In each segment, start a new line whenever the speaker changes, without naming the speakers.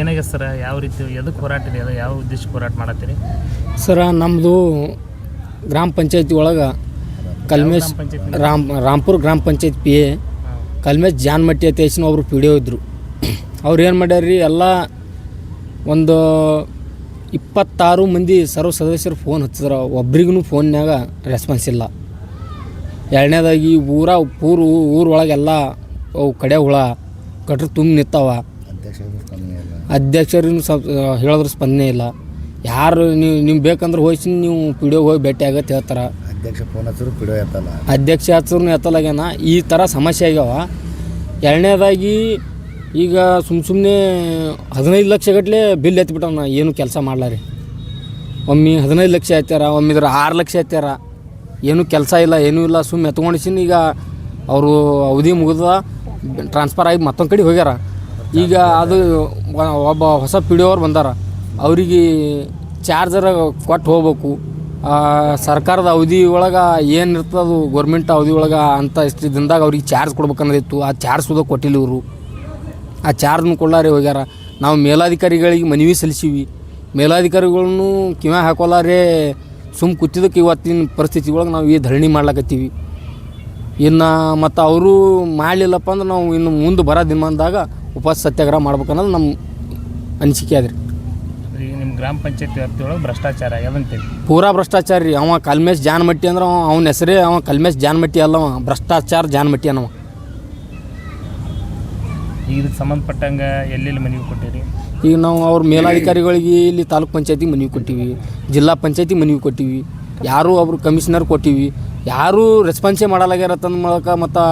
ಏನಾಗಿದೆ ಸರ್? ಯಾವ ರೀತಿ ಎದಕ್ಕೆ ಹೋರಾಟ ಇದೆ? ಅದು ಯಾವ ಉದ್ದೇಶಕ್ಕೆ ಹೋರಾಟ ಮಾಡತ್ತೀರಿ?
ಸರ ನಮ್ಮದು ಗ್ರಾಮ ಪಂಚಾಯತಿ ಒಳಗೆ ಕಲ್ಮೇಶ್ ರಾಮ್ ರಾಮ್ಪುರ ಗ್ರಾಮ ಪಂಚಾಯತ್ ಪಿ ಎ ಕಲ್ಮೇಶ್ ಜಾನ್ಮಟ್ಟಿ ಅಂತ ಒಬ್ಬರು ಪಿ ಡಿ ಒ ಇದ್ದರು ಅವ್ರು ಏನು ಮಾಡ್ಯಾರ್ರಿ ಎಲ್ಲ ಒಂದು ಇಪ್ಪತ್ತಾರು ಮಂದಿ ಸರ್ವ ಸದಸ್ಯರು ಫೋನ್ ಹಚ್ಚಿದ್ರು. ಒಬ್ರಿಗೂ ಫೋನ್ನಾಗ ರೆಸ್ಪಾನ್ಸ್ ಇಲ್ಲ. ಎರಡನೇದಾಗಿ ಊರ ಪೂರು ಊರೊಳಗೆಲ್ಲ ಅವು ಕಡೆ ಹುಳ ಗಟ್ರ ತುಂಬ ನಿಂತಾವ ಅಧ್ಯಕ್ಷರಿಗೂ ಸ್ವಲ್ಪ ಹೇಳಿದ್ರೆ ಸ್ಪಂದನೆ ಇಲ್ಲ. ಯಾರು ನೀವು ನಿಮ್ಗೆ ಬೇಕಂದ್ರೆ ಹೋಯ್ಸಿ ನೀವು ಪಿ ಡಿ ಹೋಗಿ ಭೇಟಿ ಆಗತ್ತೆ ಹೇಳ್ತಾರೆ.
ಅಧ್ಯಕ್ಷ ಫೋನ್ ಹಚ್ಚರು ಪಿಡಿಯೋ ಎತ್ತಲ್ಲ?
ಅಧ್ಯಕ್ಷ ಹಚ್ಚರು ಎತ್ತಲಾಗ್ಯಾನ. ಈ ಥರ ಸಮಸ್ಯೆ ಆಗ್ಯಾವ. ಎರಡನೇದಾಗಿ ಈಗ ಸುಮ್ ಸುಮ್ಮನೆ ಹದಿನೈದು ಲಕ್ಷ ಗಟ್ಟಲೆ ಬಿಲ್ ಎತ್ಬಿಟ್ಟವನ. ಏನು ಕೆಲಸ ಮಾಡ್ಲಾರಿ ಒಮ್ಮೆ ಹದಿನೈದು ಲಕ್ಷ ಎತ್ತಾರ ಒಮ್ಮೆ ಇದ್ರ ಆರು ಲಕ್ಷ ಎತ್ತಾರ ಏನು ಕೆಲಸ ಇಲ್ಲ ಏನೂ ಇಲ್ಲ. ಸುಮ್ಮನೆ ಎತ್ಕೊಂಡಿಸಿನ ಈಗ ಅವರು ಅವಧಿ ಮುಗಿದ ಟ್ರಾನ್ಸ್ಫರ್ ಆಗಿ ಮತ್ತೊಂದು ಕಡೆ ಹೋಗ್ಯಾರ. ಈಗ ಅದು ಒಬ್ಬ ಹೊಸ ಪಿ ಡಿ ಅವ್ರು ಬಂದಾರ. ಅವರಿಗೆ ಚಾರ್ಜರ್ ಕೊಟ್ಟು ಹೋಗ್ಬೇಕು. ಸರ್ಕಾರದ ಅವಧಿ ಒಳಗೆ ಏನು ಅದು ಗೌರ್ಮೆಂಟ್ ಅವಧಿ ಒಳಗೆ ಅಂತ ಇಷ್ಟು ದಿನದಾಗ ಅವ್ರಿಗೆ ಚಾರ್ಜ್ ಕೊಡ್ಬೇಕನ್ನೋದಿತ್ತು ಆ ಚಾರ್ಜ್ ಸುದ ಕೊಟ್ಟಿಲ್ಲ ಇವರು. ಆ ಚಾರ್ಜ್ನು ಕೊಡಲಾರಿ ಹೋಗ್ಯಾರ. ನಾವು ಮೇಲಾಧಿಕಾರಿಗಳಿಗೆ ಮನವಿ ಸಲ್ಲಿಸೀವಿ. ಮೇಲಾಧಿಕಾರಿಗಳನ್ನು ಕಿವ ಹಾಕೋಲಾರೆ ಸುಮ್ ಕೂತಿದ್ದಕ್ಕೆ ಇವತ್ತಿನ ಪರಿಸ್ಥಿತಿ ಒಳಗೆ ನಾವು ಈ ಧರಣಿ ಮಾಡ್ಲಕತ್ತೀವಿ. ಇನ್ನು ಮತ್ತು ಅವರು ಮಾಡಲಿಲ್ಲಪ್ಪ ಅಂದ್ರೆ ನಾವು ಇನ್ನು ಮುಂದೆ ಬರೋ ದಿನಮಾನದಾಗ ಉಪವಾಸ ಸತ್ಯಾಗ್ರಹ ಮಾಡ್ಬೇಕನ್ನೋದು ನಮ್ಮ ಅನಿಸಿಕೆ ಅದ್ರಿ
ಈಗ ನಿಮ್ಮ ಗ್ರಾಮ ಪಂಚಾಯಿತಿ ವ್ಯಾಪ್ತಿಯೊಳಗೆ ಭ್ರಷ್ಟಾಚಾರ ಯಾವಂತೇಳಿ?
ಪೂರಾ ಭ್ರಷ್ಟಾಚಾರ ರೀ. ಅವ ಕಲ್ಮೇಶ್ ಜಾನ್ಮಟ್ಟಿ ಅಂದ್ರೆ ಅವ ಅವನ ಹೆಸರೇ ಅವ ಕಲ್ಮೇಶ್ ಜಾನ್ಮಟ್ಟಿ ಅಲ್ಲ ಅವ. ಭ್ರಷ್ಟಾಚಾರ ಜಾನ್ಮಟ್ಟಿ ಅನ್ನವ.
ಈಗ ಇದಕ್ಕೆ ಸಂಬಂಧಪಟ್ಟಂಗೆ ಎಲ್ಲೆಲ್ಲಿ ಮನವಿ ಕೊಟ್ಟಿರಿ?
ಈಗ ನಾವು ಅವ್ರ ಮೇಲಾಧಿಕಾರಿಗಳಿಗೆ ಇಲ್ಲಿ ತಾಲೂಕ್ ಪಂಚಾಯತಿಗೆ ಮನವಿ ಕೊಟ್ಟಿವಿ. ಜಿಲ್ಲಾ ಪಂಚಾಯತಿಗೆ ಮನವಿ ಕೊಟ್ಟಿವಿ. ಯಾರು ಒಬ್ರು ಕಮಿಷನರ್ ಕೊಟ್ಟಿವಿ. ಯಾರೂ ರೆಸ್ಪಾನ್ಸೇ ಮಾಡಲಾಗ್ಯಾರ ತಂದ ಮೂಲಕ ಮತ್ತು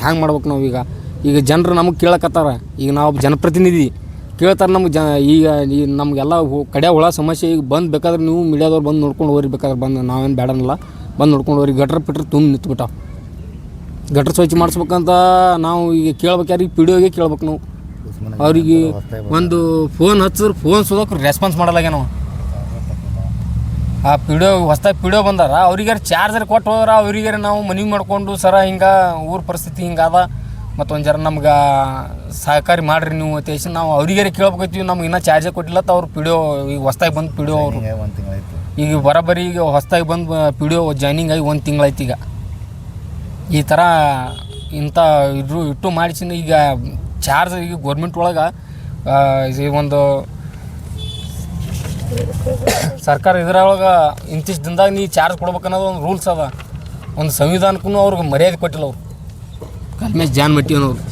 ಹ್ಯಾಂಗೆ ಮಾಡ್ಬೇಕು ನಾವು ಈಗ ಜನರು ನಮಗೆ ಕೇಳಕತ್ತಾರ. ಈಗ ನಾವು ಜನಪ್ರತಿನಿಧಿ ಕೇಳ್ತಾರೆ ನಮ್ಗೆ ಜ, ಈಗ ಈ ನಮಗೆಲ್ಲ ಕಡೆ ಹುಳ ಸಮಸ್ಯೆ ಈಗ ಬಂದು ಬೇಕಾದ್ರೆ ನೀವು ಮೀಡಿಯಾದವ್ರು ಬಂದು ನೋಡ್ಕೊಂಡು ಹೋಗ್ರಿ ಬೇಕಾದ್ರೆ ಬಂದು, ನಾವೇನು ಬೇಡನಲ್ಲ ಬಂದು ನೋಡ್ಕೊಂಡು ಹೋಗ್ರಿ. ಗಟ್ರ ಪಿಟ್ರ್ ತುಂಬ ನಿಂತ್ಬಿಟ್ಟಾವ. ಗಟ್ರ ಸ್ವಚ್ಛ ಮಾಡಿಸ್ಬೇಕಂತ ನಾವು ಈಗ ಕೇಳ್ಬೇಕು ಯಾರಿಗೆ ಪಿ ಡಿ ಒಗೆ ಕೇಳ್ಬೇಕು ನಾವು. ಅವ್ರಿಗೆ ಒಂದು ಫೋನ್ ಹಚ್ಚಿದ್ರೆ ಫೋನ್ ಸುದಕ್ಕೆ ರೆಸ್ಪಾನ್ಸ್ ಮಾಡಲಾಗ್ಯ ನಾವು ಆ ಪಿಡಿಯೋ, ಹೊಸ್ದಾಗಿ ಪಿಡಿಯೋ ಬಂದಾರ. ಅವ್ರಿಗೆ ಚಾರ್ಜರ್ ಕೊಟ್ಟು ಹೋದ್ರೆ ಅವ್ರಿಗೆ ನಾವು ಮನವಿ ಮಾಡ್ಕೊಂಡು ಸರ ಹಿಂಗೆ ಊರ ಪರಿಸ್ಥಿತಿ ಹಿಂಗಾದ ಒಂದು ಜರ ನಮ್ಗೆ ಸಹಕಾರಿ ಮಾಡಿರಿ ನೀವು ಅತ್ಯಾಶ ನಾವು ಅವ್ರಿಗೆ ಕೇಳ್ಬೇಕೈತಿವಿ ನಮ್ಗೆ ಇನ್ನೂ ಚಾರ್ಜೇ ಕೊಟ್ಟಿಲ್ಲ ತ ಅವ್ರು ಪಿಡಿಯೋ ಈಗ ಹೊಸ್ದಾಗಿ ಬಂದು ಪಿಡಿಯೋ ಅವರು.
ಒಂದು ತಿಂಗಳಾಯ್ತು
ಈಗ ಬರೋಬ್ಬರಿ ಈಗ ಹೊಸ್ದಾಗಿ ಬಂದು ಪಿಡಿಯೋ ಜಾಯ್ನಿಂಗ್ ಆಗಿ ಒಂದು ತಿಂಗಳಾಯ್ತು ಈಗ. ಈ ಥರ ಇಂಥ ಇದ್ರು ಇಟ್ಟು ಮಾಡಿಸಿನ ಈಗ ಚಾರ್ಜ್ ಈಗ ಗೌರ್ಮೆಂಟ್ ಒಳಗೆ ಈ ಒಂದು ಸರ್ಕಾರ ಇದ್ರೊಳಗೆ ಇಂತಿಷ್ಟು ದಿನದಾಗ ನೀ ಚಾರ್ಜ್ ಕೊಡ್ಬೇಕನ್ನೋದು ಒಂದು ರೂಲ್ಸ್ ಅದ. ಒಂದು ಸಂವಿಧಾನಕ್ಕೂ ಅವ್ರಿಗೆ ಮರ್ಯಾದೆ ಕೊಟ್ಟಿಲ್ಲ ಅವರು. ಕಲ್ಮೇಶ್ ಜಾನ್ ಮಟ್ಟಿ ಅನ್ನೋರು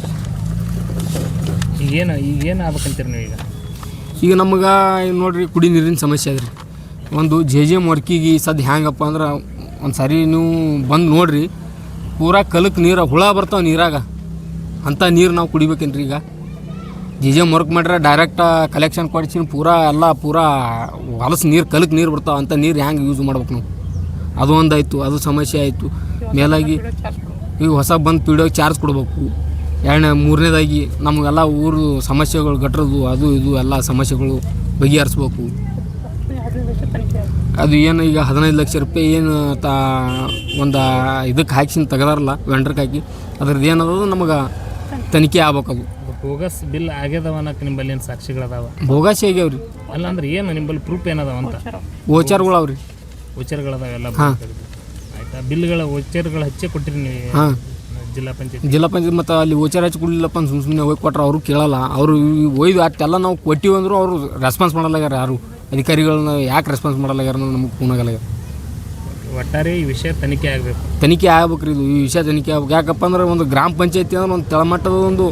ಈಗೇನು ಈಗೇನು ಆಗ್ಬೇಕಂತೀರಿ ನೀವು ಈಗ?
ಈಗ ನಮ್ಗೆ ನೋಡ್ರಿ ಕುಡಿ ನೀರಿನ ಸಮಸ್ಯೆ ಅದ್ರಿ ಒಂದು ಜೆ ಜೆ ಎಂ ವರ್ಕಿಗೆ ಸದ್ ಹ್ಯಾಂಗಪ್ಪ ಅಂದ್ರೆ ಒಂದು ಸರಿ ನೀವು ಬಂದು ನೋಡಿರಿ ಪೂರಾ ಕಲಕ್ಕೆ ನೀರು ಹುಳ ಬರ್ತಾವೆ ನೀರಾಗ. ಅಂಥ ನೀರು ನಾವು ಕುಡಿಬೇಕೇನ್ರಿ ಈಗ. ಜೆ ಜೆ ಎಂ ವರ್ಕ್ ಮಾಡ್ರೆ ಡೈರೆಕ್ಟ್ ಕಲೆಕ್ಷನ್ ಕೊಡಿಸಿ ಪೂರಾ ಎಲ್ಲ ಪೂರಾ ಹೊಲಸು ನೀರು ಕಲಕ್ಕೆ ನೀರು ಬರ್ತಾವ. ಅಂಥ ನೀರು ಹ್ಯಾಂಗೆ ಯೂಸ್ ಮಾಡ್ಬೇಕು ನಾವು. ಅದು ಒಂದು ಆಯಿತು ಅದು ಸಮಸ್ಯೆ ಆಯಿತು. ಮೇಲಾಗಿ ಈಗ ಹೊಸ ಬಂದು ಪಿಡಿಯೋಗೆ ಚಾರ್ಜ್ ಕೊಡಬೇಕು ಎರಡನೇ ಮೂರನೇದಾಗಿ ನಮಗೆಲ್ಲ ಊರು ಸಮಸ್ಯೆಗಳು ಗಟ್ರದು ಅದು ಇದು ಎಲ್ಲ ಸಮಸ್ಯೆಗಳು ಬಗೆಹರಿಸ್ಬೇಕು ಅದು ಏನು ಈಗ ಹದಿನೈದು ಲಕ್ಷ ರೂಪಾಯಿ ಏನು ತಾ ಒಂದು ಇದಕ್ಕೆ ಹಾಕ್ಸಿನ ತೆಗೆದಾರಲ್ಲ ವೆಂಡ್ರಕ್ಕೆ ಹಾಕಿ ಅದ್ರದ್ದು ಏನದು ನಮಗೆ ತನಿಖೆ ಆಗ್ಬೇಕದು ಅದು
ಬೋಗಸ್ ಬಿಲ್ ಆಗ್ಯದವ ಅನ್ನಕ್ಕೆ ನಿಂಬಲ್ಲಿ ಏನು ಸಾಕ್ಷಿಗಳದಾವ
ಆಗ್ಯಾವ ರೀ
ಅಲ್ಲ ಅಂದ್ರೆ ಏನು ನಿಂಬಲ್ಲಿ ಪ್ರೂಫ್ ಏನದಾವ ಅಂತ
ಗೋಚಾರಗಳು ಅವ್ರಿ
ವೋಚರ್ಗಳದಾವ ಎಲ್ಲ
ಹಾಂ.
ಬಿಲ್ಗಳ ವೋಚರ್ಗಳು ಹಚ್ಚೇ ಕೊಟ್ಟಿರಿ ನೀವು
ಹಾಂ.
ಜಿಲ್ಲಾ ಪಂಚಾಯತ್.
ಜಿಲ್ಲಾ ಪಂಚಾಯತ್ ಮತ್ತು ಅಲ್ಲಿ ಓಚಾರ ಹಚ್ಚಿ ಕೊಡಲಿಲ್ಲಪ್ಪ ಸುಮ್ಮ ಸುಮ್ಮನೆ ಹೋಗಿ ಕೊಟ್ರೆ ಅವರು ಕೇಳಲ್ಲ. ಅವರು ಒಯ್ದು ಅಷ್ಟೆಲ್ಲ ನಾವು ಕೊಟ್ಟಿವಿ ಅಂದರೂ ಅವರು ರೆಸ್ಪಾನ್ಸ್ ಮಾಡಲಾಗ್ಯಾರ ಯಾರು? ಅಧಿಕಾರಿಗಳನ್ನ ಯಾಕೆ ರೆಸ್ಪಾನ್ಸ್ ಮಾಡಲ್ಲಾಗ್ಯಾರ ಅನ್ನೋದು ನಮಗೆ ಫೋನಾಗಲ್ಲ
ಒಟ್ಟಾರೆ ಈ ವಿಷಯ ತನಿಖೆ ಆಗಬೇಕು.
ತನಿಖೆ ಆಗ್ಬೇಕ್ರಿ ಇದು ಈ ವಿಷಯ ತನಿಖೆ ಆಗ್ಬೇಕು. ಯಾಕಪ್ಪ ಅಂದ್ರೆ ಒಂದು ಗ್ರಾಮ ಪಂಚಾಯತಿ ಅಂದ್ರೆ ಒಂದು ತಳಮಟ್ಟದ ಒಂದು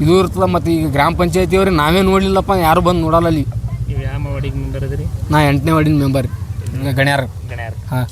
ಇದು ಇರ್ತದೆ ಮತ್ತು ಈಗ ಗ್ರಾಮ ಪಂಚಾಯತಿಯವ್ರಿಗೆ ನಾವೇ ನೋಡಲಿಲ್ಲಪ್ಪ ಯಾರು ಬಂದು ನೋಡಲ್ಲ ಅಲ್ಲಿ.
ನೀವು ಯಾವ ವಾರ್ಡಿಗೆ
ನಾ ಎಂಟನೇ ವಾರ್ಡಿನ ಮೆಂಬರ್ ಗಣ್ಯಾರ.
ಗಣ್ಯಾರ.
ಹಾಂ.